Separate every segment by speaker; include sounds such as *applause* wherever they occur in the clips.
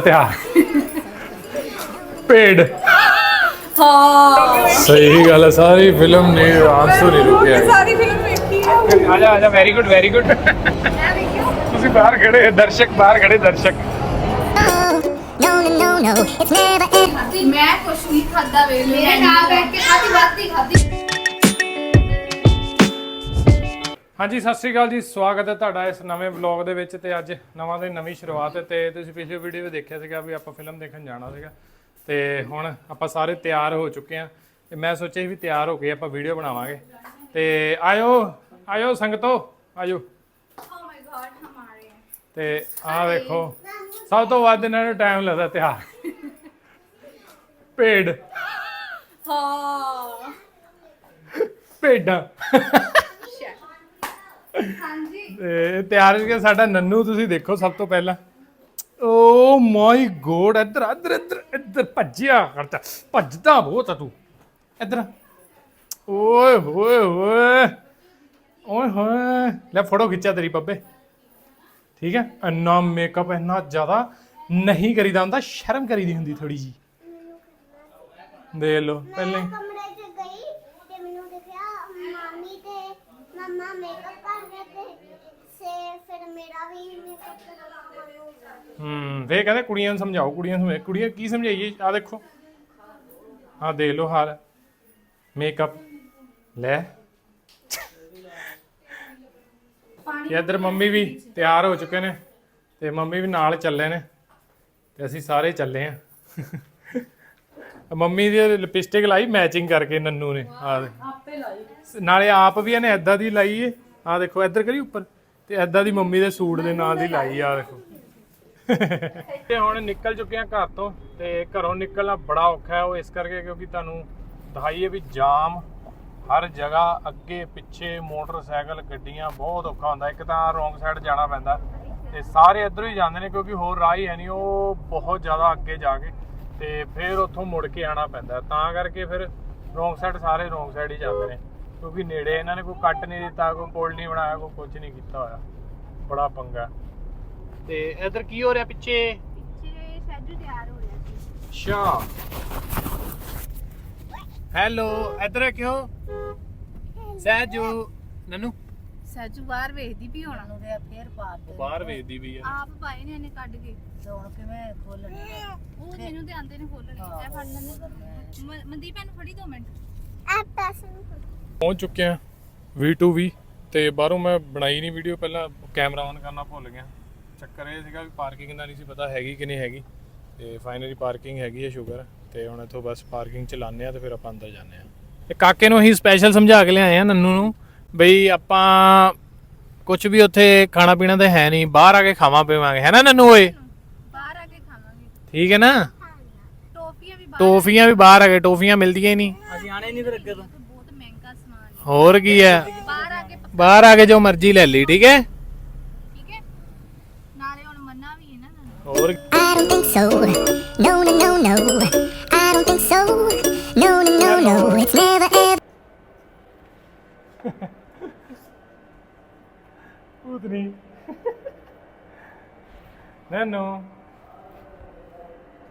Speaker 1: ਤਿਆਰ ਭੇਡ
Speaker 2: ਹਾਂ
Speaker 1: ਸਹੀ ਗੱਲ ਹੈ ਸਾਰੀ ਫਿਲਮ ਨੇ ਆਂਸੂ ਨਹੀਂ ਰੁਕਿਆ
Speaker 2: ਸਾਰੀ ਫਿਲਮ ਵੇਖੀ ਹੈ
Speaker 1: ਆ ਜਾ ਆ ਜਾ ਵੈਰੀ ਗੁੱਡ ਵੈਰੀ ਗੁੱਡ ਤੁਸੀਂ ਬਾਹਰ ਖੜੇ ਦਰਸ਼ਕ ਬਾਹਰ ਖੜੇ ਦਰਸ਼ਕ
Speaker 3: No, no, no, no, it's never ever.
Speaker 4: ਮੈਂ ਕੁਛ ਨਹੀਂ ਖਾਦਾ ਵੇ ਮੇਰੇ ਨਾਲ ਬੈਠ ਕੇ ਖਾਦੀ ਬਾਤੀ ਖਾਦੀ
Speaker 1: ਹਾਂਜੀ ਸਤਿ ਸ਼੍ਰੀ ਅਕਾਲ ਜੀ। ਸਵਾਗਤ ਹੈ ਤੁਹਾਡਾ ਇਸ ਨਵੇਂ ਵਲੌਗ ਦੇ ਵਿੱਚ ਤੇ ਅੱਜ ਨਵਾਂ ਦਿਨ ਨਵੀਂ ਸ਼ੁਰੂਆਤ ਹੈ ਤੇ ਤੁਸੀਂ ਪਿਛਲੀ ਵੀਡੀਓ ਵਿੱਚ ਦੇਖਿਆ ਸੀਗਾ ਵੀ ਆਪਾਂ ਫਿਲਮ ਦੇਖਣ ਜਾਣਾ ਸੀਗਾ। ਤੇ ਹੁਣ ਆਪਾਂ ਸਾਰੇ ਤਿਆਰ ਹੋ ਚੁੱਕੇ ਆ ਤੇ ਮੈਂ ਸੋਚਿਆ ਵੀ ਤਿਆਰ ਹੋ ਕੇ ਆਪਾਂ ਵੀਡੀਓ ਬਣਾਵਾਂਗੇ। ਤੇ ਆਇਓ ਆਇਓ ਸੰਗਤੋ ਆਇਓ।
Speaker 4: ਓ ਮਾਈ ਗॉड हैं
Speaker 1: ਤੇ ਆਹ ਵੇਖੋ ਸਭ ਤੋਂ ਵੱਧ ਇਹਨਾਂ ਨੂੰ ਟਾਈਮ ਲੱਗਦਾ ਤਿਆਰ ਭੇਡ।
Speaker 2: ਹਾਂ।
Speaker 1: ਭੇਡਾਂ।
Speaker 4: ਹਾਂਜੀ।
Speaker 1: ਤੇ ਤਿਆਰ ਸੀਗਾ ਸਾਡਾ ਨੰਨੂ ਤੁਸੀਂ ਦੇਖੋ ਸਭ ਤੋਂ ਪਹਿਲਾਂ। ਓ ਮਾਈ ਗੋਡ, ਇੱਧਰ ਇੱਧਰ ਇੱਧਰ ਇੱਧਰ ਭੱਜਿਆ ਕਰਤਾ। ਭੱਜਦਾ ਬਹੁਤ ਆ ਤੂੰ। ਇੱਧਰ ਓਏ ਹੋਏ ਹੋਏ। ਓਏ ਹੋਏ। ਲੈ ਫੋਟੋ ਖਿੱਚਿਆ ਤੇਰੀ ਬੱਬੇ। ਠੀਕ ਹੈ? ਇੰਨਾ ਮੇਕਅਪ ਇੰਨਾ ਜ਼ਿਆਦਾ ਨਹੀਂ ਕਰੀਦਾ ਹੁੰਦਾ, ਸ਼ਰਮ ਕਰੀਦੀ ਹੁੰਦੀ ਥੋੜੀ ਜੀ ਦੇਖ ਲਓ, ਪਹਿਲੇ ਹੀ।
Speaker 3: ਕਮਰੇ 'ਚ ਗਈ ਤੇ ਮੈਨੂੰ ਦਿਖਿਆ ਮਾਮੀ ਤੇ ਮੰਮਾ ਮੇਕਅਪ ਕਰ ਰਹੇ ਤੇ ਸੇ ਫਿਰ ਮੇਰਾ ਵੀ ਮੇਕਅਪ ਕਰਨਾ ਮਨ ਹੋ ਗਿਆ
Speaker 1: ਹੂੰ ਫੇਰ ਕਹਿੰਦੇ ਕੁੜੀਆਂ ਨੂੰ ਸਮਝਾਓ ਕੁੜੀਆਂ ਨੂੰ ਸਮਝਾਓ। ਕੁੜੀਆਂ ਕੀ ਸਮਝਾਈਏ ਆ ਦੇਖੋ ਆ ਦੇਖ ਲਓ ਹਾਲ ਮੇਕਅਪ ਲੈ ਤੇ ਇੱਧਰ ਮੰਮੀ ਵੀ ਤਿਆਰ ਹੋ ਚੁੱਕੇ ਨੇ ਤੇ ਮੰਮੀ ਵੀ ਨਾਲ ਚੱਲੇ ਨੇ ਤੇ ਅਸੀਂ ਸਾਰੇ ਚੱਲੇ ਆ। ਮੰਮੀ ਦੀ ਲਿਪਸਟਿਕ ਲਾਈ ਮੈਚਿੰਗ ਕਰਕੇ ਨੰਨੂ ਨੇ। ਆ
Speaker 2: ਆਪੇ ਲਾਈ।
Speaker 1: ਨਾਲੇ ਆਪ ਵੀ ਇਹਨੇ ਐਦਾਂ ਦੀ ਲਾਈ ਏ। ਆ ਦੇਖੋ ਇੱਧਰ ਕਰੀ ਉੱਪਰ। ਤੇ ਐਦਾਂ ਦੀ ਮੰਮੀ ਦੇ ਸੂਟ ਦੇ ਨਾਲ ਦੀ ਲਾਈ ਆ ਦੇਖੋ। ਤੇ ਹੁਣ ਨਿਕਲ ਚੁੱਕੇ ਆ ਘਰ ਤੋਂ ਤੇ ਘਰੋਂ ਨਿਕਲਣਾ ਬੜਾ ਔਖਾ ਹੈ। ਉਹ ਇਸ ਕਰਕੇ ਕਿਉਂਕਿ ਤੁਹਾਨੂੰ ਦਿਖਾਈਏ ਵੀ ਜਾਮ ਹਰ ਜਗ੍ਹਾ ਅੱਗੇ ਪਿੱਛੇ ਮੋਟਰਸਾਈਕਲ ਗੱਡੀਆਂ ਬਹੁਤ ਔਖਾ ਹੁੰਦਾ। ਇੱਕ ਤਾਂ ਰੋਂਗ ਸਾਈਡ ਜਾਣਾ ਪੈਂਦਾ। ਤੇ ਸਾਰੇ ਇੱਧਰੋਂ ਹੀ ਜਾਂਦੇ ਨੇ ਕਿਉਂਕਿ ਹੋਰ ਰਾਹ ਹੀ ਹੈ ਨਹੀਂ। ਉਹ ਬਹੁਤ ਜ਼ਿਆਦਾ ਅੱਗੇ ਜਾ ਕੇ ਤੇ ਫਿਰ ਉੱਥੋਂ ਮੁੜ ਕੇ ਆਣਾ ਪੈਂਦਾ। ਤਾਂ ਕਰਕੇ ਫਿਰ ਰੋਂਗ ਸਾਈਡ ਸਾਰੇ ਰੋਂਗ ਸਾਈਡ ਹੀ ਜਾਂਦੇ ਨੇ। ਕਿਉਂਕਿ ਨੇੜੇ ਇਹਨਾਂ ਨੇ ਕੋਈ ਕੱਟ ਨਹੀਂ ਦਿੱਤਾ ਕੋਈ ਪੁਲ ਨਹੀਂ ਬਣਾਇਆ ਕੋਈ ਕੁਝ ਨਹੀਂ ਕੀਤਾ ਹੋਇਆ। ਬੜਾ ਪੰਗਾ। ਤੇ ਇੱਧਰ ਕੀ ਹੋ ਰਿਹਾ ਪਿੱਛੇ?
Speaker 4: ਪਿੱਛੇ ਸੈਜੂ ਤਿਆਰ ਹੋ ਰਿਹਾ ਸੀ।
Speaker 1: ਅੱਛਾ। ਹੈਲੋ ਇੱਧਰ ਕਿਉਂ ਸਹਿਜੂ ਨਨੂ।
Speaker 4: ਸੈਜੂ ਬਾਹਰ ਵੇਖਦੀ ਵੀ ਹੋਣਾ
Speaker 2: ਉਹਦੇ ਫੇਰ ਪਾ ਦੇ
Speaker 1: ਬਾਹਰ ਵੇਚਦੀ ਵੀ ਆ।
Speaker 4: ਆਪ ਪਾਏ ਨੇ ਇਹਨੇ ਕੱਢ ਕੇ
Speaker 2: ਤੇ ਹੁਣ ਕਿਵੇਂ ਖੋਲਣੀ
Speaker 4: ਉਹ ਮੈਨੂੰ ਤੇ ਆਂਦੇ ਨੇ ਖੋਲਣੇ ਇਹ ਫੜ ਲੈਣੇ ਮ- ਮਨਦੀਪ ਇਹਨੂੰ ਫੜੀ 2 ਮਿੰਟ।
Speaker 3: ਆ ਪੈਸੇ
Speaker 1: ਪਹੁੰਚ ਚੁੱਕੇ ਆ V2 ਵੀ ਤੇ ਬਾਹਰੋਂ ਮੈਂ ਬਣਾਈ ਨਹੀਂ ਵੀਡੀਓ ਪਹਿਲਾਂ ਕੈਮਰਾ ਔਨ ਕਰਨਾ ਭੁੱਲ ਗਿਆ। ਚੱਕਰ ਇਹ ਸੀਗਾ ਵੀ ਪਾਰਕਿੰਗ ਦਾ ਨਹੀਂ ਸੀ ਪਤਾ ਹੈਗੀ ਕਿ ਨਹੀਂ ਹੈਗੀ। ਤੇ ਫਾਈਨਲੀ ਪਾਰਕਿੰਗ ਹੈਗੀ ਹੈ ਸ਼ੁਗਰ ਤੇ ਹੁਣ ਇੱਥੋਂ ਬਸ ਪਾਰਕਿੰਗ ਚ ਲਾਉਂਦੇ ਆ ਤੇ ਫਿਰ ਆਪਾਂ ਅੰਦਰ ਜਾਂਦੇ ਆ। ਤੇ ਕਾਕੇ ਨੂੰ ਅਸੀਂ ਸਪੈਸ਼ਲ ਸਮਝਾ ਕੇ ਲਿਆਏ ਆ ਨੰਨੂ ਨੂੰ। ਬਈ ਆਪਾਂ ਕੁਝ ਵੀ ਉੱਥੇ ਖਾਣਾ ਪੀਣਾ ਤਾਂ ਹੈ ਨਹੀਂ ਬਾਹਰ ਆ ਕੇ ਖਾਵਾਂ ਪੀਵਾਂਗੇ ਹੈ ਨਾ ਨੰਨੂ ਓਏ
Speaker 4: ਬਾਹਰ ਆ ਕੇ ਖਾਵਾਂਗੇ
Speaker 1: ਠੀਕ ਹੈ ਨਾ
Speaker 4: ਟੋਫੀਆਂ ਵੀ ਬਾਹਰ
Speaker 1: ਟੋਫੀਆਂ ਵੀ ਬਾਹਰ ਆ ਕੇ ਟੋਫੀਆਂ ਮਿਲਦੀਆਂ ਹੀ ਨਹੀਂ
Speaker 2: ਅਸੀਂ ਆਣੇ ਨਹੀਂ ਫਿਰ ਅੱਗੇ ਤੋਂ
Speaker 4: ਬਹੁਤ ਮਹਿੰਗਾ ਸਮਾਨ ਹੈ
Speaker 1: ਹੋਰ ਕੀ ਹੈ
Speaker 4: ਬਾਹਰ ਆ ਕੇ ਪ-
Speaker 1: ਬਾਹਰ ਆ ਕੇ ਜੋ ਮਰਜ਼ੀ ਲੈ ਲਈ ਠੀਕ ਹੈ
Speaker 4: ਠੀਕ ਹੈ ਨਾਲੇ ਹੁਣ ਮੰਨਾ ਵੀ ਹੈ ਨਾ ਨਾਲੇ।
Speaker 1: ਹੋਰ
Speaker 3: I don't think so. No, no, no, no. I don't think so. No, no, no, no. It's never ever. *laughs*
Speaker 1: ਭੂਤਨੀ ਨੈਨੋ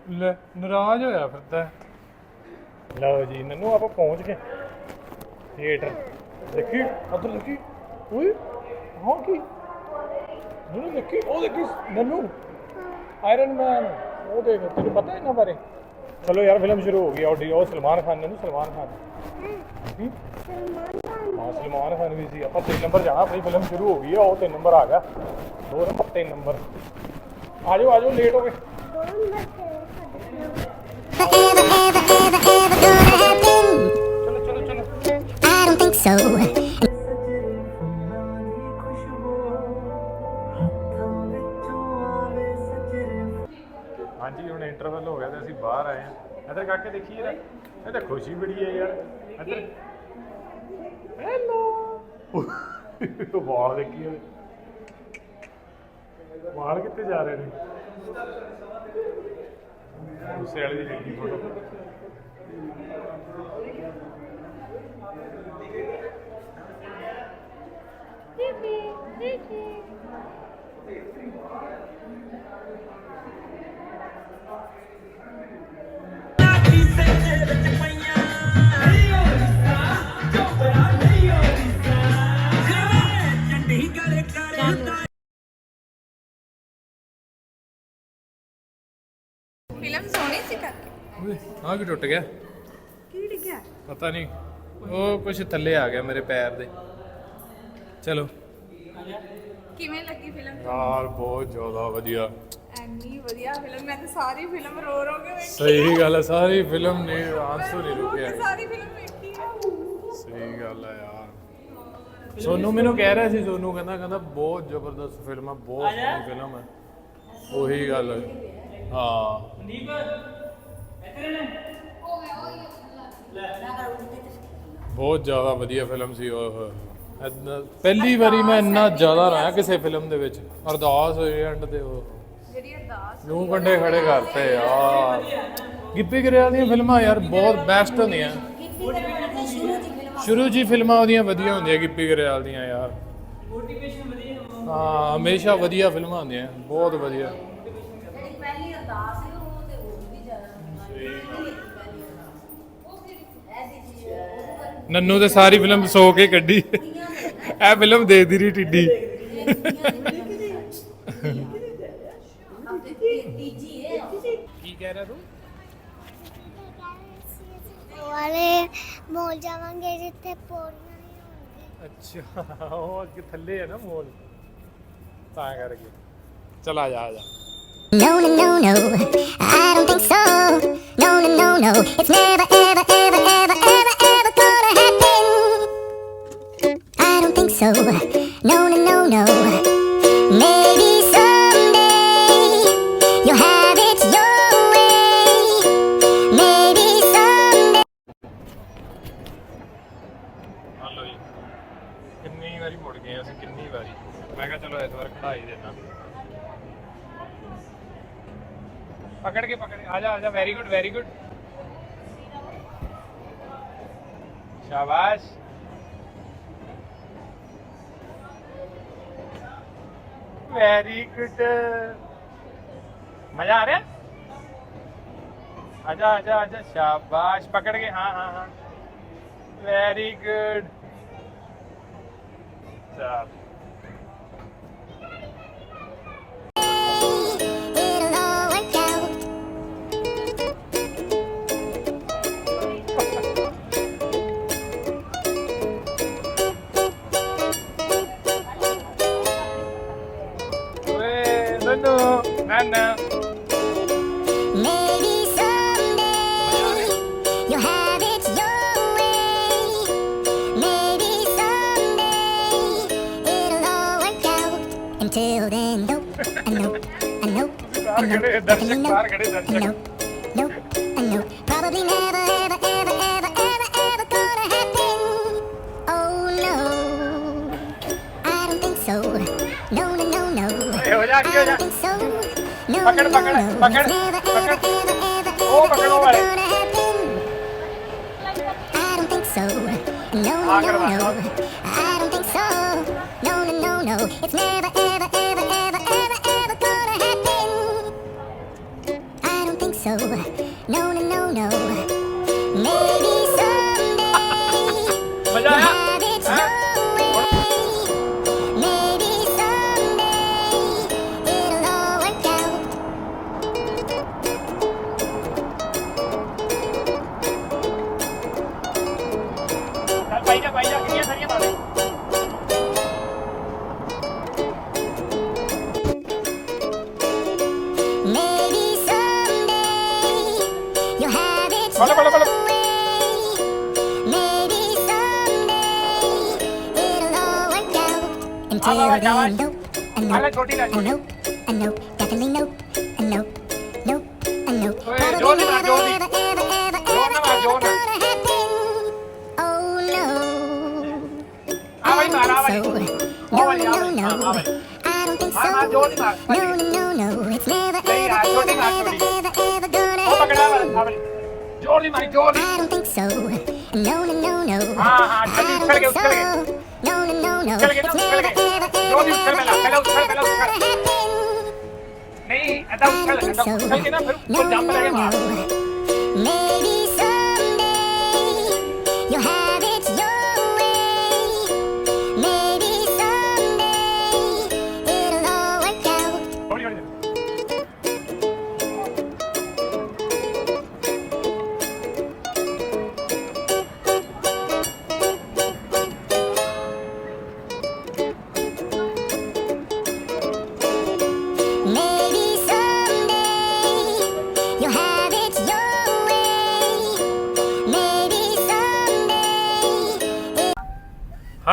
Speaker 1: ਲੈ ਨਾਰਾਜ਼ ਹੋਇਆ ਫਿਰਦਾ। ਲਓ ਜੀ ਨਨੂ ਆਪਾਂ ਪਹੁੰਚ ਗਏ। ਥੀਏਟਰ ਦੇਖੀ ਉਧਰ ਦੇਖੀ। ਓਏ ਹਾਂ ਕੀ? ਨਨੂ ਦੇਖੀ ਉਹ ਦੇਖੀ ਨਨੂ। ਆਇਰਨ ਮੈਨ ਉਹ ਦੇਖ ਤੈਨੂੰ ਪਤਾ ਇਹਨਾਂ ਬਾਰੇ? ਚਲੋ ਯਾਰ ਫਿਲਮ ਸ਼ੁਰੂ ਹੋ ਗਈ ਆਡੀ ਉਹ ਸਲਮਾਨ ਖਾਨ ਨੇ ਸਲਮਾਨ ਖਾਨ। ਹੂੰ? ਹਾਂ ਸਲਮਾਨ ਖਾਨ ਵੀ ਸੀ। ਆਪਾਂ 3 ਨੰਬਰ ਜਾਣਾ ਆਪਣੀ ਫਿਲਮ ਸ਼ੁਰੂ ਹੋ ਗਈ ਆ ਉਹ 3 ਨੰਬਰ ਆ ਗਿਆ। 2 ਨੰਬਰ 3 ਨੰਬਰ ਆ ਜਾਓ ਆ ਜਾਓ ਲੇਟ ਹੋ ਗਏ।
Speaker 3: Ever, ever, ever, ever gonna happen.
Speaker 1: ਚਲੋ ਚਲੋ ਚਲੋ।
Speaker 3: I don't think so.
Speaker 1: ਹਾਂਜੀ ਹੁਣ ਇੰਟਰਵਲ ਹੋ ਗਿਆ ਤੇ ਅਸੀਂ ਬਾਹਰ ਆਏ ਆ ਇੱਧਰ ਕਾਕੇ ਦੇਖੀ ਯਾਰ ਇਹ ਤਾਂ ਖੁਸ਼ੀ ਬੜੀ ਹੈ ਯਾਰ। ਇੱਧਰ ਹੈਲੋ ਵਾਲ ਦੇਖੀ ਉਹਦੇ ਵਾਲ ਕਿੱਥੇ ਜਾ ਰਹੇ ਨੇ ਉਸੇ ਵਾਲੀ ਦੀ ਦੇਖੀ ਫੋਟੋ
Speaker 4: ਫਿਲਮ ਕਰਕੇ
Speaker 1: ਓਏ ਆ ਵੀ ਟੁੱਟ ਗਿਆ?
Speaker 4: ਕੀ ਡਿੱਗਿਆ?
Speaker 1: ਪਤਾ ਨਹੀਂ। ਉਹ ਕੁਝ ਥੱਲੇ ਆ ਗਿਆ ਮੇਰੇ ਪੈਰ ਦੇ। ਚਲੋ।
Speaker 4: ਕਿਵੇਂ ਲੱਗੀ ਫਿਲਮ
Speaker 1: ਯਾਰ ਬਹੁਤ ਜ਼ਿਆਦਾ ਵਧੀਆ।
Speaker 4: ਐਨੀ ਵਧੀਆ ਫਿਲਮ ਮੈਂ ਤਾਂ ਸਾਰੀ ਫਿਲਮ ਰੋ ਰੋ ਕੇ ਵੇਖੀ
Speaker 1: ਸਹੀ ਗੱਲ ਹੈ ਸਾਰੀ ਫਿਲਮ ਨੇ ਆਂਸੂ ਨਹੀਂ ਰੁਕਿਆ।
Speaker 4: ਸਾਰੀ ਫਿਲਮ ਵੇਖੀ ਆ।
Speaker 1: ਸਹੀ ਗੱਲ ਹੈ ਯਾਰ। ਸੋਨੂ ਮੈਨੂੰ ਕਹਿ ਰਿਹਾ ਸੀ ਸੋਨੂ ਕਹਿੰਦਾ ਕਹਿੰਦਾ ਬਹੁਤ ਜ਼ਬਰਦਸਤ ਫਿਲਮ ਹੈ ਬਹੁਤ ਸੋਹਣੀ ਫਿਲਮ ਹੈ ਉਹੀ ਗੱਲ ਹੈ। ਹਾਂ ਬਹੁਤ ਜ਼ਿਆਦਾ ਵਧੀਆ ਫਿਲਮ ਸੀ ਉਹ। ਪਹਿਲੀ ਵਾਰੀ ਮੈਂ ਇੰਨਾ ਜ਼ਿਆਦਾ ਰਹਾ ਕਿਸੇ ਫਿਲਮ ਦੇ ਵਿੱਚ। ਅਰਦਾਸ ਹੋਈ ਐਂਡ ਤੇ ਉਹ।
Speaker 4: ਜਿਹੜੀ ਅਰਦਾਸ
Speaker 1: ਨੂੰ ਕੰਡੇ ਖੜੇ ਕਰਤੇ ਯਾਰ। ਗਿੱਪੀ ਗਰੇਵਾਲ ਦੀਆਂ ਫਿਲਮਾਂ ਯਾਰ ਬਹੁਤ ਬੈਸਟ ਹੁੰਦੀਆਂ। ਸ਼ੁਰੂ ਜੀ ਫਿਲਮਾਂ ਉਹਦੀਆਂ ਵਧੀਆ ਹੁੰਦੀਆਂ ਗਿੱਪੀ ਗਰੇਵਾਲ ਦੀਆਂ ਯਾਰ। ਮੋਟੀਵੇਸ਼ਨ ਵਧੀਆ ਹਾਂ ਹਮੇਸ਼ਾ ਵਧੀਆ ਫਿਲਮਾਂ ਹੁੰਦੀਆਂ ਬਹੁਤ ਵਧੀਆ।
Speaker 2: ਜਿਹੜੀ ਪਹਿਲੀ ਅਰਦਾਸ
Speaker 1: ਨੰਨੂ ਤੇ ਸਾਰੀ ਫਿਲਮ ਸੋ ਕੇ ਕੱਢੀ। ਇਹ ਫਿਲਮ ਦੇ ਦੀ ਰਹੀ ਟਿੱਡੀ। ਕੀ ਕਹਿ ਰਿਹਾ ਤੂੰ?
Speaker 3: ਵਾਲੇ ਮੋਲ ਜਾਵਾਂਗੇ ਜਿੱਥੇ ਪੌੜੀਆਂ
Speaker 1: ਅੱਛਾ ਉਹ ਅੱਗੇ ਥੱਲੇ ਹੈ ਨਾ ਮੋਲ। ਤਾਂ ਕਰਕੇ। ਚਲ ਆ ਜਾ ਆ ਜਾ।
Speaker 5: No, no, no, no. No, no, no, no. It's never, ever, ever, ever, ever, ever gonna happen. I don't think so. No, no, no, no. Maybe someday you'll have it your way. Maybe someday.
Speaker 1: Hello ਜੀ ਕਿੰਨੀ ਵਾਰੀ ਮੁੜ ਗਏ ਅਸੀਂ ਕਿੰਨੀ ਵਾਰੀ ਮੈਂ ਕਿਹਾ ਚਲੋ ਇਸ ਵਾਰ ਖੜਾਈ ਦੇਣਾ ਪਕੜ ਕੇ ਪਕੜ ਕੇ ਆ ਜਾ ਆ ਜਾ ਵੈਰੀ ਸ਼ਾਬਾਸ਼ ਵੈਰੀ ਗੁੱਡ ਮਜ਼ਾ ਆ ਰਿਹਾ ਆਜਾ ਆਜਾ ਆਜਾ ਸ਼ਾਬਾਸ਼ ਪਕੜ ਗਏ ਹਾਂ ਹਾਂ ਹਾਂ ਵੈਰੀ ਗੁੱਡ ਚਾਲ
Speaker 5: Maybe someday you'll have it your way. Maybe someday it'll all work out. Until then, nope,
Speaker 1: nope, nope,
Speaker 5: nope,
Speaker 1: nope,
Speaker 5: nope, nope, nope, nope. Probably never, ever, ever, ever, ever, ever gonna happen. Oh no, I don't think so. No, no, no, no. I don't think so.
Speaker 1: पकड़
Speaker 5: पकड़ पकड़ पकड़ ओ पकड़ो भाई No, no, no, no. I don't think so. No, no, no, no. It's never, ever, ever. Nope, nope, definitely nope, nope, nope, Oh no. I don't think so. No, no, no. No. It's never, ever, ever, ever, ever, ever gonna happen.
Speaker 1: Jordan, I Jordan.
Speaker 5: I don't think so. No, no, no, no.
Speaker 1: Ah,
Speaker 5: I don't think so. No, no, no, no. It's never, ever, ever, ever, ever नहीं ऐसा उठा लेना फिर ऊपर जाम
Speaker 1: पर लगेगा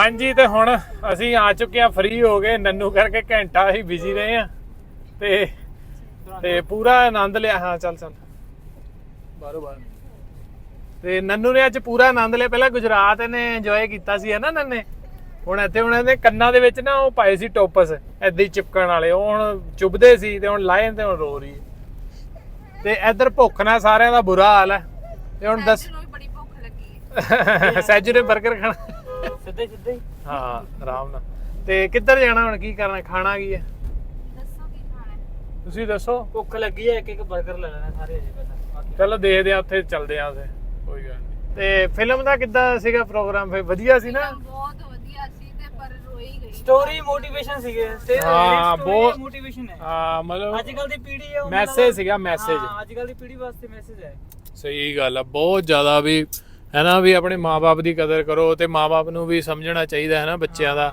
Speaker 1: ਹਾਂਜੀ ਤੇ ਹੁਣ ਅਸੀਂ ਆ ਚੁੱਕੇ ਆ ਫ੍ਰੀ ਹੋ ਗਏ। ਨੰਨੂ ਕਰਕੇ ਘੰਟਾ ਅਸੀਂ ਬਿਜ਼ੀ ਰਹੇ ਆ ਤੇ ਤੇ ਪੂਰਾ ਆਨੰਦ ਲਿਆ। ਹਾਂ ਚੱਲ ਚੱਲ। ਬਾਰੋ ਬਾਰ ਤੇ ਨੰਨੂ ਨੇ ਅੱਜ ਪੂਰਾ ਆਨੰਦ ਲਿਆ। ਪਹਿਲਾਂ ਗੁਜਰਾਤ ਨੇ ਇੰਜੋਏ ਕੀਤਾ ਸੀ ਹੈ ਨਾ ਨੰਨੇ? ਹੁਣ ਇੱਥੇ ਉਹਨਾਂ ਦੇ ਕੰਨਾਂ ਦੇ ਵਿੱਚ ਨਾ ਉਹ ਪਾਏ ਸੀ ਟੋਪਸ ਐਦਾਂ ਹੀ ਚਿਪਕਣ ਵਾਲੇ। ਉਹ ਹੁਣ ਚੁੱਭਦੇ ਸੀ ਤੇ ਹੁਣ ਲਾਏ ਤੇ ਹੁਣ ਰੋ ਰਹੀ ਹੈ। ਤੇ ਇੱਧਰ ਭੁੱਖ ਨਾਲ ਸਾਰਿਆਂ ਦਾ ਬੁਰਾ ਹਾਲ ਹੈ। ਤੇ ਹੁਣ ਦੱਸ
Speaker 4: ਨੂੰ ਵੀ ਬੜੀ ਭੁੱਖ ਲੱਗੀ ਹੈ। *laughs*
Speaker 1: ਸੈਜੂ ਨੇ 버ਗਰ ਖਾਣਾ।
Speaker 6: ਸਿੱਧੇ ਸਿੱਧੇ
Speaker 1: ਹਾਂ। ਆਰਾਮ ਨਾਲ। ਤੇ ਕਿੱਧਰ ਜਾਣਾ ਹੁਣ? ਕੀ ਕਰਨਾ? ਖਾਣਾ ਕੀ ਹੈ?
Speaker 4: ਦੱਸੋ ਕੀ ਖਾਣਾ ਹੈ।
Speaker 1: ਤੁਸੀਂ ਦੱਸੋ।
Speaker 6: ਭੁੱਖ ਲੱਗੀ ਹੈ ਇੱਕ ਇੱਕ 버ਗਰ ਲੈ ਲੈਣਾ ਸਾਰੇ ਅਜੇ ਪਹਿਲਾਂ।
Speaker 1: ਚਲੋ ਦੇਖਦੇ ਆ ਉੱਥੇ ਚੱਲਦੇ ਆ ਉੱਥੇ ਕੋਈ ਗੱਲ ਨਹੀਂ। ਤੇ ਫਿਲਮ ਦਾ ਕਿੱਦਾਂ ਸੀਗਾ ਪ੍ਰੋਗਰਾਮ ਫੇ ਵਧੀਆ ਸੀ ਨਾ?
Speaker 4: ਬਹੁਤ ਵਧੀਆ ਸੀ ਤੇ ਪਰ ਰੋਈ ਗਈ।
Speaker 6: ਸਟੋਰੀ ਮੋਟੀਵੇਸ਼ਨ ਸੀਗੇ। ਤੇ
Speaker 1: ਹਾਂ, ਬਹੁਤ-
Speaker 6: ਮੋਟੀਵੇਸ਼ਨ ਹੈ।
Speaker 1: ਹਾਂ ਮਤਲਬ
Speaker 6: ਅੱਜ ਕੱਲ ਦੀ ਪੀੜ੍ਹੀ ਹੈ ਉਹ
Speaker 1: ਮੈਸੇਜ
Speaker 6: ਮਤਲਬ-
Speaker 1: ਸੀਗਾ ਮੈਸੇਜ
Speaker 6: ਹਾਂ ਅੱਜ ਕੱਲ ਦੀ ਪੀੜ੍ਹੀ ਵਾਸਤੇ ਮੈਸੇਜ ਹੈ।
Speaker 1: ਸਹੀ ਗੱਲ ਆ ਬਹੁਤ ਜ਼ਿਆਦਾ ਵੀ ਹੈ ਨਾ ਵੀ ਆਪਣੇ ਮਾਪੇ ਦੀ ਕਦਰ ਕਰੋ ਤੇ ਮਾਪੇ ਨੂੰ ਵੀ ਸਮਝਣਾ ਚਾਹੀਦਾ ਹੈ ਨਾ ਬੱਚਿਆਂ ਦਾ।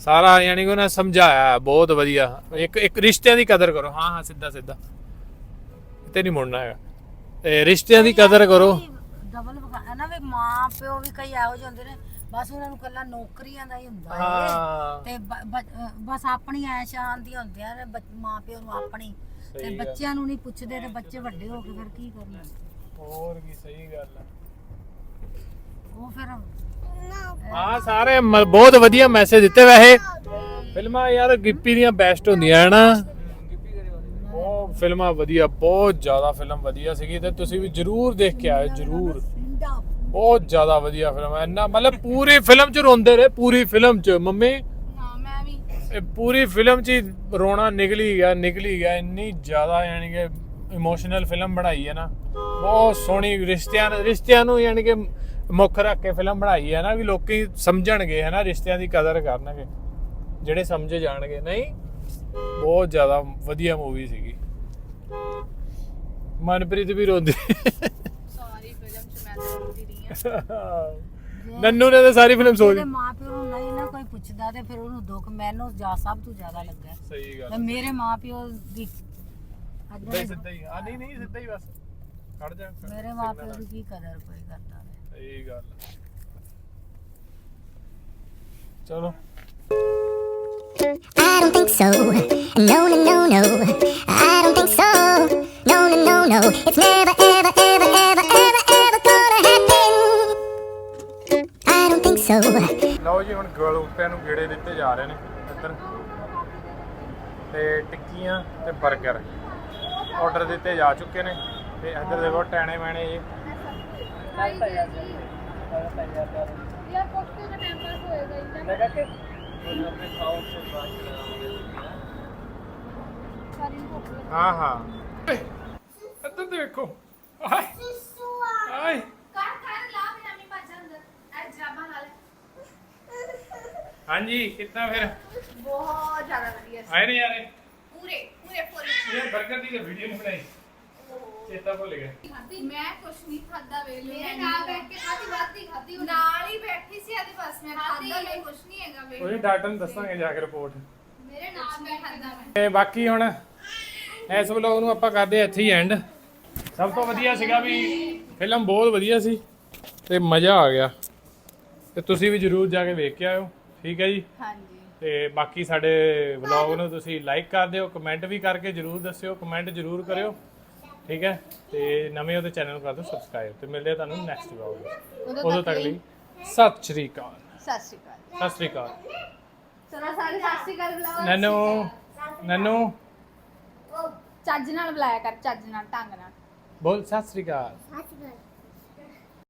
Speaker 1: ਸਾਰਾ ਯਾਨੀ ਕਿ ਉਹਨਾਂ ਸਮਝਾਇਆ ਹੈ, ਬਹੁਤ ਵਧੀਆ। ਇੱਕ ਇੱਕ ਰਿਸ਼ਤਿਆਂ ਦੀ ਕਦਰ ਕਰੋ। ਹਾਂ ਹਾਂ ਸਿੱਧਾ ਸਿੱਧਾ। ਤੇ ਨਹੀਂ ਮੁੜਨਾ ਹੈਗਾ। ਤੇ ਰਿਸ਼ਤਿਆਂ ਦੀ ਕਦਰ ਕਰੋ।
Speaker 2: ਡਬਲ ਹੈ ਨਾ ਵੀ ਮਾਂ ਪਿਓ ਵੀ ਕਈ ਇਹੋ ਜਿਹੇ ਹੁੰਦੇ ਨੇ ਬਸ ਉਹਨਾਂ ਨੂੰ ਕੱਲਾ ਨੌਕਰੀਆਂ ਦਾ ਹੀ ਹੁੰਦਾ ਹੈ
Speaker 1: ਹਾਂ।
Speaker 2: ਤੇ ਬਸ ਆਪਣੀ ਐਸ਼ਾਂ ਦੀ ਹੁੰਦੀਆਂ ਨੇ ਮਾਂ ਪਿਓ ਨੂੰ ਆਪਣੀ। ਤੇ। ਬੱਚਿਆਂ ਨੂੰ ਨਹੀਂ ਪੁੱਛਦੇ ਤੇ ਬੱਚੇ ਵੱਡੇ ਹੋ ਕੇ ਫਿਰ ਕੀ ਕਰਨਾ?
Speaker 1: ਹੋਰ ਕੀ ਸਹੀ ਗੱਲ ਆ।
Speaker 2: ਉਹ ਫਿਰ
Speaker 1: ਹਾਂ ਸਾਰੇ ਮ- ਬਹੁਤ ਵਧੀਆ ਮੈਸੇਜ ਦਿੱਤੇ ਵੈਸੇ। ਫਿਲਮਾਂ ਯਾਰ ਗਿੱਪੀ ਦੀਆਂ ਬੈਸਟ ਹੁੰਦੀਆਂ ਹੈ ਨਾ ਉਹ ਫਿਲਮਾਂ ਵਧੀਆ ਬਹੁਤ ਜ਼ਿਆਦਾ ਫਿਲਮ ਵਧੀਆ ਸੀਗੀ ਤੇ ਤੁਸੀਂ ਵੀ ਜਰੂਰ ਦੇਖ ਕੇ ਆਇਓ ਜਰੂਰ। ਬਹੁਤ ਜ਼ਿਆਦਾ ਵਧੀਆ ਫਿਲਮ ਹੈ। ਇੰਨਾ ਮਤਲਬ ਪੂਰੀ ਫਿਲਮ ਚ ਰੋਂਦੇ ਰਹੇ ਪੂਰੀ ਫਿਲਮ ਚ। ਮੰਮੀ?
Speaker 4: ਹਾਂ ਮੈਂ ਵੀ।
Speaker 1: ਇਹ ਪੂਰੀ ਫਿਲਮ ਚ ਹੀ ਰੋਣਾ ਨਿਕਲੀ ਗਿਆ ਨਿਕਲੀ ਗਿਆ। ਇੰਨੀ ਜ਼ਿਆਦਾ ਯਾਨੀ ਕਿ ਇਮੋਸ਼ਨਲ ਫਿਲਮ ਬਣਾਈ ਹੈ ਨਾ। ਬਹੁਤ ਸੋਹਣੀ ਰਿਸ਼ਤਿਆਂ ਰਿਸ਼ਤਿਆਂ ਨੂੰ ਯਾਨੀ ਕਿ ਮੁੱਖ ਰੱਖ ਕੇ ਫਿਲਮ ਬਣਾਈ ਹੈ ਨਾ ਵੀ ਲੋਕੀ ਸਮਝਣਗੇ ਹੈ ਨਾ ਰਿਸ਼ਤਿਆਂ ਦੀ ਕਦਰ ਕਰਨਗੇ ਜਿਹੜੇ ਸਮਝ ਜਾਣਗੇ। ਨਹੀਂ ਬਹੁਤ ਜ਼ਿਆਦਾ ਵਧੀਆ ਮੂਵੀ ਸੀਗੀ। ਮਨਪ੍ਰੀਤ ਵੀ ਰੋਂਦੀ।
Speaker 4: ਸਾਰੀ ਫਿਲਮ ਚ ਮੈਂ ਤਾਂ ਰੋਂਦੀ ਰਹੀ ਹਾਂ। *laughs*
Speaker 1: ਨੰਨੂ ਨੇ ਤਾਂ ਸਾਰੀ ਫਿਲਮ ਸੋਚ
Speaker 2: ਜਿਹੜੇ ਮਾਂ ਪਿਓ ਨੂੰ ਨਹੀਂ ਨਾ ਕੋਈ ਪੁੱਛਦਾ ਤੇ ਫਿਰ ਉਹਨੂੰ ਦੁੱਖ ਮੈਨੂੰ ਜਾ ਸਭ ਤੋਂ ਜ਼ਿਆਦਾ ਲੱਗਾ
Speaker 1: ਸਹੀ ਗੱਲ
Speaker 2: ਮੇਰੇ ਮਾਂ ਪਿਓ ਦੀ ਅੱਜ
Speaker 1: ਸਿੱਧਾ ਹੀ ਸਿੱਧਾ ਹੀ ਆ ਨਹੀਂ ਨਹੀਂ ਸਿੱਧਾ ਹੀ ਬਸ। ਖੜ ਜਾ
Speaker 2: ਮੇਰੇ ਮਾਂ ਪਿਓ ਦੀ ਕੀ ਕਦਰ ਕੋਈ ਕਰਦਾ। ਵੇ
Speaker 1: ਸਹੀ ਗੱਲ ਚਲੋ
Speaker 5: I don't think so. No, no, no, no. I don't think so. No, no, no, no. It's never, ever, ever, ever, ever, ever gonna happen. I don't think so.
Speaker 1: ਲਓ ਜੀ ਹੁਣ ਗੋਲਗੱਪਿਆਂ ਨੂੰ ਗੇੜੇ ਦਿੱਤੇ ਜਾ ਰਹੇ ਨੇ ਇੱਧਰ ਤੇ ਟਿੱਕੀਆਂ ਤੇ 버ਗਰ ਆਰਡਰ ਦਿੱਤੇ ਜਾ ਚੁੱਕੇ ਨੇ ਤੇ ਇੱਧਰ ਦੇਖੋ ਟੈਣੇ ਮੈਣੇ ਜੀ
Speaker 4: ਯਾਰ ਕੋਸਤੇ ਦਾ ਟਾਈਮ ਪਾਸ ਹੋਏਗਾ ਇੰਨਾ
Speaker 6: ਲਗਾ ਕੇ ਆਪਣੇ ਖਾਓ ਫਿਰ ਬਾਅਦ ਚ ਕਰਾਂਗੇ
Speaker 4: ਸਾਰੀ ਨੂੰ ਭੁੱਖ ਲੱਗੀ
Speaker 1: ਹਾਂ ਹਾਂ ਇੱਧਰ ਦੇਖੋ ਆਏ ਆਏ
Speaker 4: ਕਰ ਕਰ ਲਾ ਪਜਾਮੀ ਭੱਜ ਅੰਦਰ ਐ ਜਰਾਬਾਂ ਨਾਲ
Speaker 1: ਹਾਂਜੀ ਕਿੱਦਾਂ ਫਿਰ
Speaker 4: ਬਹੁਤ ਜ਼ਿਆਦਾ
Speaker 1: ਚੇਤਾ ਭੁੱਲ ਗਿਆ।
Speaker 4: ਖਾਦੀ ਮੈਂ ਕੁਛ ਨਹੀਂ ਖਾਦਾ ਵੇਲੇ ਮੇਰੇ ਨਾਲ ਬੈਠ ਕੇ ਖਾਦੀ ਵਾਦੀ ਖਾਦੀ ਨਾਲ ਹੀ ਬੈਠੀ ਸੀ ਆਦੇ ਪਾਸ। ਮੈਂ ਖਾਦਾ ਮੈਂ ਕੁਛ ਨਹੀਂ ਹੈਗਾ ਵੇਲੇ
Speaker 1: ਉਹਦੇ ਡਾਕਟਰ ਨੂੰ ਦੱਸਾਂਗੇ ਜਾ ਕੇ ਰਿਪੋਰਟ
Speaker 4: ਮੇਰੇ ਨਾਲ ਮੈਂ ਖਾਦਾ ਮੈਂ
Speaker 1: ਤੇ ਬਾਕੀ ਹੁਣ ਇਸ ਵਲੌਗ ਨੂੰ ਆਪਾਂ ਕਰਦੇ ਇੱਥੇ ਹੀ ਐਂਡ ਸਭ ਤੋਂ ਵਧੀਆ ਸੀਗਾ ਵੀ ਫਿਲਮ ਬਹੁਤ ਵਧੀਆ ਸੀ ਤੇ ਮਜ਼ਾ ਆ ਗਿਆ। ਤੇ ਤੁਸੀਂ ਵੀ ਜਰੂਰ ਜਾ ਕੇ ਵੇਖ ਕੇ ਆਇਓ। ਠੀਕ ਹੈ ਜੀ?
Speaker 4: ਹਾਂਜੀ।
Speaker 1: ਤੇ ਬਾਕੀ ਸਾਡੇ ਵਲੌਗ ਨੂੰ ਤੁਸੀਂ ਲਾਈਕ ਕਰ ਦਿਓ ਕਮੈਂਟ ਵੀ ਕਰਕੇ ਜਰੂਰ ਦੱਸਿਓ ਕਮੈਂਟ ਜਰੂਰ ਕਰਿਓ। ਠੀਕ ਹੈ? ਤੇ ਨਵੇਂ ਉਹਦੇ ਚੈਨਲ ਨੂੰ ਕਰ ਦਿਓ ਸਬਸਕ੍ਰਾਈਬ ਤੇ ਮਿਲਦੇ ਆ ਤੁਹਾਨੂੰ ਨੈਕਸਟ ਵਲੌਗ ਉਦੋਂ ਤੱਕ ਲਈ ਸਤਿ ਸ਼੍ਰੀ ਅਕਾਲ।
Speaker 4: ਸਤਿ ਸ਼੍ਰੀ ਅਕਾਲ।
Speaker 1: ਸਤਿ ਸ਼੍ਰੀ ਅਕਾਲ।
Speaker 4: ਚਲੋ ਸਾਰੇ ਸਤਿ ਸ਼੍ਰੀ ਅਕਾਲ ਬੁਲਾਓ।
Speaker 1: ਨਨੂ ਨਨੂ।
Speaker 4: ਚੱਜ ਨਾਲ ਬੁਲਾਇਆ ਕਰ ਚੱਜ ਨਾਲ ਢੰਗ ਨਾਲ।
Speaker 1: ਬੋਲ ਸਤਿ ਸ਼੍ਰੀ ਅਕਾਲ।
Speaker 3: ਹੱਥ ਕਰ